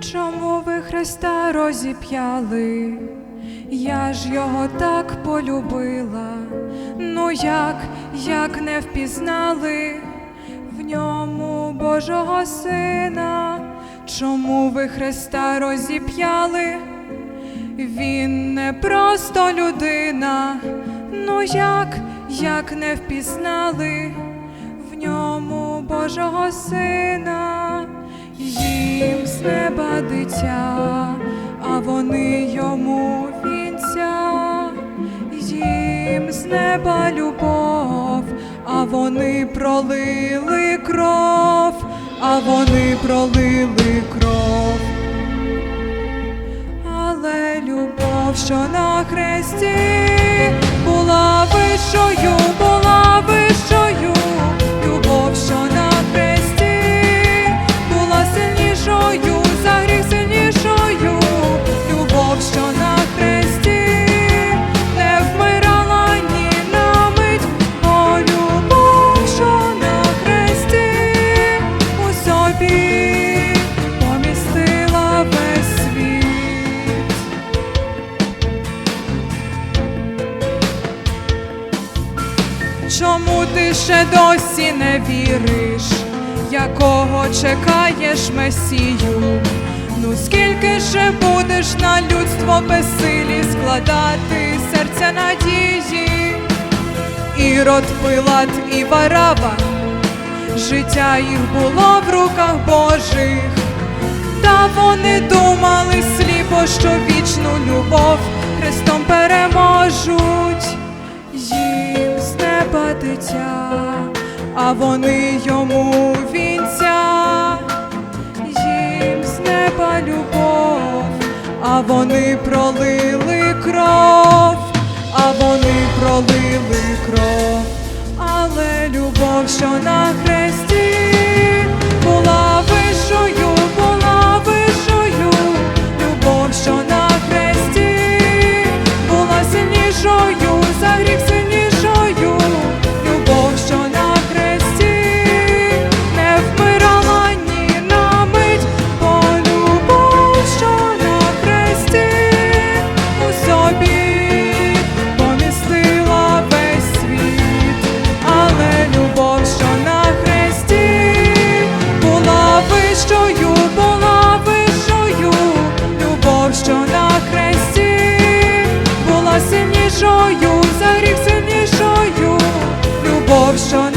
Чому ви Христа розіп'яли? Я ж його так полюбила. Ну як, як не впізнали в ньому Божого Сина? Чому ви Христа розіп'яли? Він не просто людина. Ну як, як не впізнали в ньому Божого Сина? Їм з неба дитя, а вони йому вінця, їм з неба любов, а вони пролили кров, а вони пролили кров. Але любов, що на хресті була вищою, Чому ти ще досі не віриш, якого чекаєш Месію? Ну скільки ще будеш на людство безсилі складати серця надії? Ірод, Пилат і Варава, життя їх було в руках Божих, та вони думали неба дитя, а вони йому вінця, їм з неба любов, а вони пролили кров, а вони пролили кров, але любов, що на хресті була вищою, була вищою, любов, що на хресті була сильнішою, Krishna